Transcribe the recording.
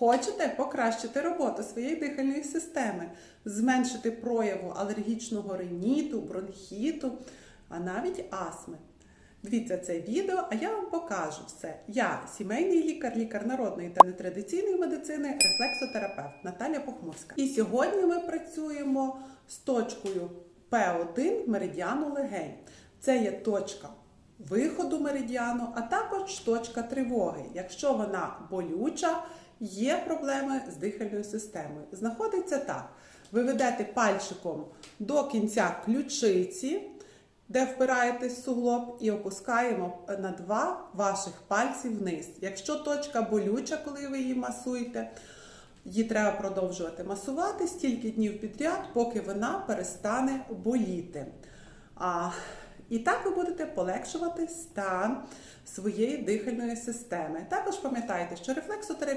Хочете покращити роботу своєї дихальної системи, зменшити прояву алергічного риніту, бронхіту, а навіть астми. Дивіться це відео, а я вам покажу все. Я сімейний лікар, лікар народної та нетрадиційної медицини, рефлексотерапевт Наталя Похмурська. І сьогодні ми працюємо з точкою П1 меридіану легень. Це є точка виходу меридіану, а також точка тривоги. Якщо вона болюча, є проблеми з дихальною системою. Знаходиться так: ви ведете пальчиком до кінця ключиці, де впираєтесь в суглоб, і опускаємо на два ваших пальці вниз. Якщо точка болюча, коли ви її масуєте, її треба продовжувати масувати стільки днів підряд, поки вона перестане боліти. А, і так ви будете полегшувати стан своєї дихальної системи. Також пам'ятайте, що рефлексотерапія